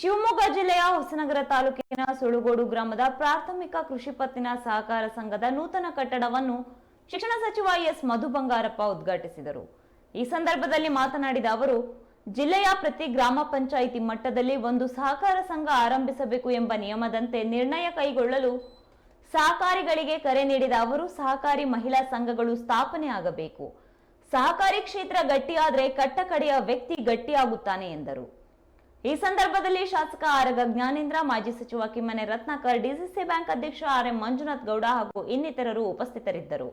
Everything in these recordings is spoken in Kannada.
ಶಿವಮೊಗ್ಗ ಜಿಲ್ಲೆಯ ಹೊಸನಗರ ತಾಲೂಕಿನ ಸುಳುಗೋಡು ಗ್ರಾಮದ ಪ್ರಾಥಮಿಕ ಕೃಷಿ ಪತ್ತಿನ ಸಹಕಾರ ಸಂಘದ ನೂತನ ಕಟ್ಟಡವನ್ನು ಶಿಕ್ಷಣ ಸಚಿವ ಎಸ್ ಮಧು ಬಂಗಾರಪ್ಪ ಉದ್ಘಾಟಿಸಿದರು. ಈ ಸಂದರ್ಭದಲ್ಲಿ ಮಾತನಾಡಿದ ಅವರು, ಜಿಲ್ಲೆಯ ಪ್ರತಿ ಗ್ರಾಮ ಪಂಚಾಯಿತಿ ಮಟ್ಟದಲ್ಲಿ ಒಂದು ಸಹಕಾರ ಸಂಘ ಆರಂಭಿಸಬೇಕು ಎಂಬ ನಿಯಮದಂತೆ ನಿರ್ಣಯ ಕೈಗೊಳ್ಳಲು ಸಹಕಾರಿಗಳಿಗೆ ಕರೆ ನೀಡಿದ ಅವರು, ಸಹಕಾರಿ ಮಹಿಳಾ ಸಂಘಗಳು ಸ್ಥಾಪನೆ ಆಗಬೇಕು. ಸಹಕಾರಿ ಕ್ಷೇತ್ರ ಗಟ್ಟಿಯಾದರೆ ಕಟ್ಟಕಡೆಯ ವ್ಯಕ್ತಿ ಗಟ್ಟಿಯಾಗುತ್ತಾನೆ ಎಂದರು. ಈ ಸಂದರ್ಭದಲ್ಲಿ ಶಾಸಕ ಆರಗ ಜ್ಞಾನೇಂದ್ರ ಮಾಜಿ ಸಚಿವ ಕಿಮ್ಮನೆ ರತ್ನಾಕರ್ ಡಿಸಿಸಿ ಬ್ಯಾಂಕ್ ಅಧ್ಯಕ್ಷ ಆರ್ ಎಂ ಮಂಜುನಾಥ್ ಗೌಡ ಹಾಗೂ ಇನ್ನಿತರರು ಉಪಸ್ಥಿತರಿದ್ದರು.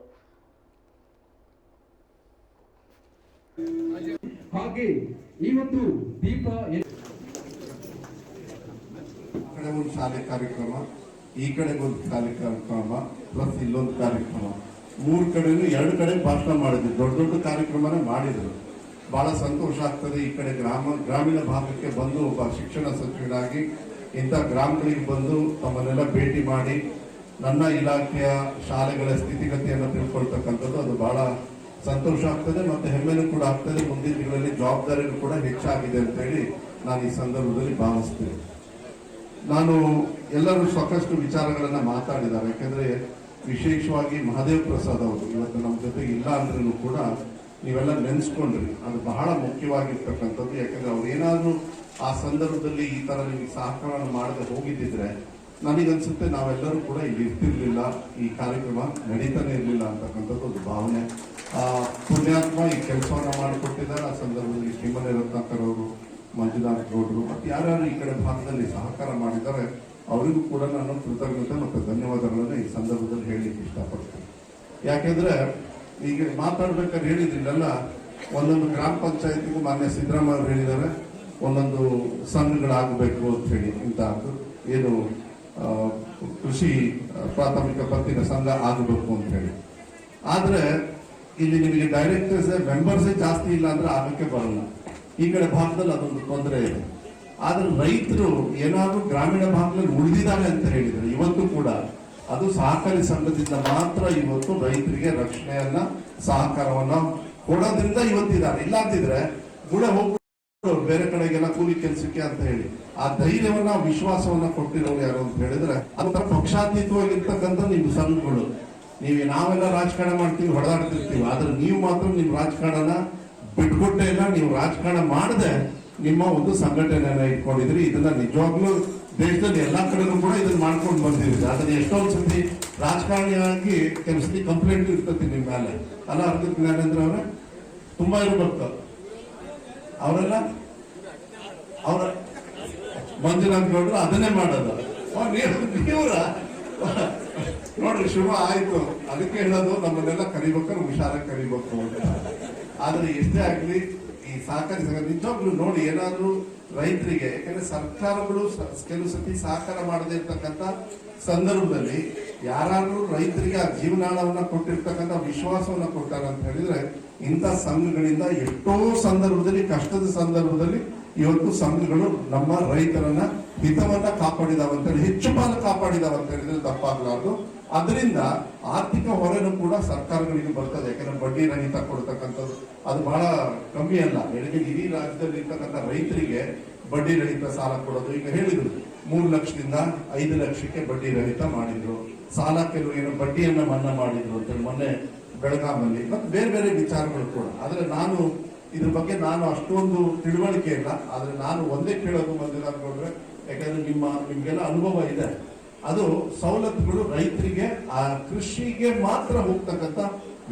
ಹಾಗೆ ಈ ಒಂದು ದೀಪ ಕಡೆ ಒಂದು ಶಾಲೆ ಕಾರ್ಯಕ್ರಮ ಈ ಕಡೆ ಒಂದು ಶಾಲೆ ಕಾರ್ಯಕ್ರಮ ಪ್ಲಸ್ ಇಲ್ಲೊಂದು ಕಾರ್ಯಕ್ರಮ. ಮೂರು ಕಡೆನೂ ಎರಡು ಕಡೆ ಭಾಷಣ ಮಾಡಿದ್ರು ದೊಡ್ಡ ದೊಡ್ಡ ಕಾರ್ಯಕ್ರಮನೇ ಮಾಡಿದ್ರು. ಬಹಳ ಸಂತೋಷ ಆಗ್ತದೆ ಈ ಕಡೆ ಗ್ರಾಮ, ಗ್ರಾಮೀಣ ಭಾಗಕ್ಕೆ ಬಂದು ಒಬ್ಬ ಶಿಕ್ಷಣ ಸಚಿವರಾಗಿ ಇಂಥ ಗ್ರಾಮಗಳಿಗೆ ಬಂದು ತಮ್ಮನ್ನೆಲ್ಲ ಭೇಟಿ ಮಾಡಿ ನನ್ನ ಇಲಾಖೆಯ ಶಾಲೆಗಳ ಸ್ಥಿತಿಗತಿಯನ್ನು ತಿಳ್ಕೊಳ್ತಕ್ಕಂಥದ್ದು ಅದು ಬಹಳ ಸಂತೋಷ ಆಗ್ತದೆ ಮತ್ತು ಹೆಮ್ಮೆನೂ ಕೂಡ ಆಗ್ತದೆ. ಮುಂದಿನ ದಿನಗಳಲ್ಲಿ ಜವಾಬ್ದಾರಿಯೂ ಕೂಡ ಹೆಚ್ಚಾಗಿದೆ ಅಂತ ಹೇಳಿ ನಾನು ಈ ಸಂದರ್ಭದಲ್ಲಿ ಭಾವಿಸ್ತೇನೆ. ನಾನು ಎಲ್ಲರೂ ಸಾಕಷ್ಟು ವಿಚಾರಗಳನ್ನು ಮಾತಾಡಿದ್ದಾರೆ. ಯಾಕೆಂದರೆ ವಿಶೇಷವಾಗಿ ಮಹಾದೇವ್ ಪ್ರಸಾದ್ ಅವರು ಇವತ್ತು ನಮ್ಮ ಜೊತೆಗೆ ಇಲ್ಲ ಅಂದ್ರೂ ಕೂಡ ನೀವೆಲ್ಲ ನೆನೆಸ್ಕೊಂಡ್ರಿ. ಅದು ಬಹಳ ಮುಖ್ಯವಾಗಿರ್ತಕ್ಕಂಥದ್ದು. ಯಾಕಂದ್ರೆ ಅವ್ರು ಏನಾದರೂ ಆ ಸಂದರ್ಭದಲ್ಲಿ ಈ ತರ ನಿಮಗೆ ಸಹಕಾರ ಮಾಡದೆ ಹೋಗಿದ್ದಿದ್ರೆ ನನಗನ್ಸುತ್ತೆ ನಾವೆಲ್ಲರೂ ಕೂಡ ಇಲ್ಲಿ ಇರ್ತಿರ್ಲಿಲ್ಲ. ಈ ಕಾರ್ಯಕ್ರಮ ನಡೀತಾನೆ ಇರಲಿಲ್ಲ ಅಂತಕ್ಕಂಥದ್ದು ಒಂದು ಭಾವನೆ. ಪುಣ್ಯಾತ್ಮ ಈ ಕೆಲಸವನ್ನ ಮಾಡಿಕೊಟ್ಟಿದ್ದಾರೆ. ಆ ಸಂದರ್ಭದಲ್ಲಿ ಶ್ರೀಮನೆ ರತ್ನಾಕರವರು ಮಂಜುನಾಥ್ ಗೌಡರು, ಮತ್ತು ಯಾರ್ಯಾರು ಈ ಕಡೆ ಭಾಗದಲ್ಲಿ ಸಹಕಾರ ಮಾಡಿದ್ದಾರೆ, ಅವರಿಗೂ ಕೂಡ ನಾನು ಕೃತಜ್ಞತೆ ಮತ್ತು ಧನ್ಯವಾದಗಳನ್ನು ಈ ಸಂದರ್ಭದಲ್ಲಿ ಹೇಳಲಿಕ್ಕೆ ಇಷ್ಟಪಡ್ತೀನಿ. ಯಾಕೆಂದ್ರೆ ಈಗ ಮಾತಾಡ್ಬೇಕಾದ್ರೆ ಹೇಳಿದ್ರಿಲ್ಲ ಒಂದೊಂದು ಗ್ರಾಮ ಪಂಚಾಯತಿಗೂ ಮಾನ್ಯ ಸಿದ್ದರಾಮಯ್ಯ ಹೇಳಿದ್ದಾರೆ, ಒಂದೊಂದು ಸಂಘಗಳಾಗಬೇಕು ಅಂತ ಹೇಳಿ ಇಂತಹದ್ದು. ಏನು ಕೃಷಿ, ಪ್ರಾಥಮಿಕ ಪತ್ತಿನ ಸಂಘ ಆಗಬೇಕು ಅಂತ ಹೇಳಿ. ಆದ್ರೆ, ಇಲ್ಲಿ ನಿಮಗೆ ಡೈರೆಕ್ಟರ್ಸ್ ಮೆಂಬರ್ಸೇ ಜಾಸ್ತಿ ಇಲ್ಲ ಅಂದ್ರೆ ಆಗಕ್ಕೆ ಬರಲ್ಲ. ಈ ಕಡೆ ಭಾಗದಲ್ಲಿ ಅದೊಂದು ತೊಂದರೆ ಇದೆ. ಆದ್ರೆ ರೈತರು ಏನಾದ್ರೂ ಗ್ರಾಮೀಣ ಭಾಗದಲ್ಲಿ ಉಳಿದಿದ್ದಾರೆ ಅಂತ ಹೇಳಿದ್ರೆ ಇವತ್ತು ಕೂಡ ಅದು ಸಹಕಾರಿ ಸಂಘದಿಂದ ಮಾತ್ರ ಇವತ್ತು ರೈತರಿಗೆ ರಕ್ಷಣೆಯನ್ನ, ಸಹಕಾರವನ್ನ ಕೊಡೋದ್ರಿಂದ ಇವತ್ತಿದ್ದಾರೆ. ಇಲ್ಲ ಅಂತಿದ್ರೆ ಗುಳೆ ಹೋಗ್ಬಿಟ್ಟು ಬೇರೆ ಕಡೆಗೆಲ್ಲ ಕೂಲಿ ಕೆಲಸಕ್ಕೆ ಅಂತ ಹೇಳಿ ಆ ಧೈರ್ಯವನ್ನ, ವಿಶ್ವಾಸವನ್ನ ಕೊಟ್ಟಿರೋರು ಯಾರು ಅಂತ ಹೇಳಿದ್ರೆ ಅದರ ಪಕ್ಷಾತೀತವಾಗಿರ್ತಕ್ಕಂಥ ನಿಮ್ ಸಂಘಗಳು. ನೀವು ನಾವೆಲ್ಲ ರಾಜಕಾರಣ ಮಾಡ್ತೀವಿ, ಹೊಡೆದಾಡ್ತಿರ್ತೀವಿ. ಆದ್ರೆ ನೀವು ಮಾತ್ರ ನಿಮ್ ರಾಜಕಾರಣನ ಬಿಟ್ಕೊಟ್ಟೇ ಇಲ್ಲ. ನೀವು ರಾಜಕಾರಣ ಮಾಡದೆ ನಿಮ್ಮ ಒಂದು ಸಂಘಟನೆಯನ್ನ ಇಟ್ಕೊಂಡಿದ್ರಿ ಇದನ್ನ ನಿಜವಾಗ್ಲೂ ದೇಶದಲ್ಲಿ ಎಲ್ಲ ಕಡೆನೂ ಕೂಡ ಇದನ್ನ ಮಾಡ್ಕೊಂಡು ಬಂದಿದ್ರಿ ಅದನ್ನ ಎಷ್ಟೊಂದ್ ಸತಿ ರಾಜಕಾರಣಿಯಾಗಿ ಕೆಲವು ಸತಿ ಕಂಪ್ಲೇಂಟ್ ಇರ್ತತಿ ನಿಮ್ಮ ಮೇಲೆ. ಅಲ್ಲ ಅರ್ಜಿತ್ ಜ್ಞಾನೇಂದ್ರ ಅವರೇ, ತುಂಬಾ ಇರ್ಬೇಕು ಅವರೆಲ್ಲ, ಅವರ, ಮಂಜುನಾಥ್ ಗೌಡರು ಅದನ್ನೇ ಮಾಡೋದು. ನೀವ್ರ? ನೋಡ್ರಿ, ಶುಭ ಆಯ್ತು. ಅದಕ್ಕೆ ಹೇಳೋದು, ನಮ್ಮನ್ನೆಲ್ಲ ಕರಿಬೇಕಾದ್ರೆ ಹುಷಾರಾಗಿ ಕರಿಬೇಕು ಅಂತ. ಆದ್ರೆ ಎಷ್ಟೇ ಆಗ್ಲಿ ಈ ಸಹಕಾರಿ ಸಂಘ, ನಿಜವಾಗ್ಲೂ ನೋಡಿ, ಏನಾದ್ರೂ ರೈತರಿಗೆ, ಯಾಕಂದ್ರೆ ಸರ್ಕಾರಗಳು ಕೆಲವು ಸತಿ ಸಹಕಾರ ಮಾಡದೇ ಇರ್ತಕ್ಕಂಥ ಸಂದರ್ಭದಲ್ಲಿ ಯಾರಾದ್ರೂ ರೈತರಿಗೆ ಆ ಜೀವನಾಳವನ್ನ ಕೊಟ್ಟಿರ್ತಕ್ಕಂಥ ವಿಶ್ವಾಸವನ್ನ ಕೊಟ್ಟಾರ ಅಂತ ಹೇಳಿದ್ರೆ ಇಂಥ ಸಂಘಗಳಿಂದ ಎಷ್ಟೋ ಸಂದರ್ಭದಲ್ಲಿ, ಕಷ್ಟದ ಸಂದರ್ಭದಲ್ಲಿ ಇವತ್ತು ಸಂಘಗಳು ನಮ್ಮ ರೈತರನ್ನ ಹಿತವನ್ನ ಕಾಪಾಡಿದಾವ ಅಂತ ಹೇಳಿ, ಹೆಚ್ಚು ಪಾಲು ಕಾಪಾಡಿದಾವ ಅಂತ ಹೇಳಿದ್ರೆ ತಪ್ಪಾಗಲಾರ್ದು. ಅದರಿಂದ ಆರ್ಥಿಕ ಹೊರೆನೂ ಕೂಡ ಸರ್ಕಾರಗಳಿಗೆ ಬರ್ತದೆ. ಯಾಕಂದ್ರೆ ಬಡ್ಡಿ ರಹಿತ ಕೊಡ್ತಕ್ಕಂಥದ್ದು ಅದು ಬಹಳ ಕಮ್ಮಿ ಅಲ್ಲ. ಬೆಳಗ್ಗೆ ಇಡೀ ರಾಜ್ಯದಲ್ಲಿ ಇರ್ತಕ್ಕಂಥ ರೈತರಿಗೆ ಬಡ್ಡಿ ರಹಿತ ಸಾಲ ಕೊಡೋದು. ಈಗ ಹೇಳಿದ್ರು, ಮೂರು ಲಕ್ಷದಿಂದ ಐದು ಲಕ್ಷಕ್ಕೆ ಬಡ್ಡಿ ರಹಿತ ಮಾಡಿದ್ರು. ಸಾಲ ಕೆಲವು ಏನು ಬಡ್ಡಿಯನ್ನ ಮನ್ನಾ ಮಾಡಿದ್ರು ಅಂತ ಮೊನ್ನೆ ಬೆಳಗಾಮಲ್ಲಿ ಮತ್ತೆ ಬೇರೆ ಬೇರೆ ವಿಚಾರಗಳು ಕೂಡ. ಆದ್ರೆ ನಾನು ಇದ್ರ ಬಗ್ಗೆ ನಾನು ಅಷ್ಟೊಂದು ತಿಳುವಳಿಕೆ ಇಲ್ಲ. ಆದರೆ ನಾನು ಒಂದೇ ಕೇಳೋದು ಮಧ್ಯದ ಗೌಡ್ರೆ, ಯಾಕಂದ್ರೆ ನಿಮ್ಮ, ನಿಮಗೆಲ್ಲ ಅನುಭವ ಇದೆ. ಅದು ಸವಲತ್ತುಗಳು ರೈತರಿಗೆ, ಆ ಕೃಷಿಗೆ ಮಾತ್ರ ಹೋಗ್ತಕ್ಕಂಥ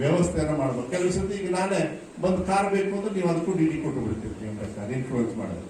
ವ್ಯವಸ್ಥೆಯನ್ನು ಮಾಡಬೇಕು. ಕೆಲವು ಸತಿ ಈಗ ನಾನೇ ಬಂದು ಕಾರ್ ಬೇಕು ಅಂದ್ರೆ ನೀವು ಅದಕ್ಕೂ ಡಿ ಡಿ ಕೊಟ್ಟು ಬಿಡ್ತೀರಿ, ನಿಮ್ಮ ಇನ್ಫ್ಲೂಯೆನ್ಸ್ ಮಾಡೋದು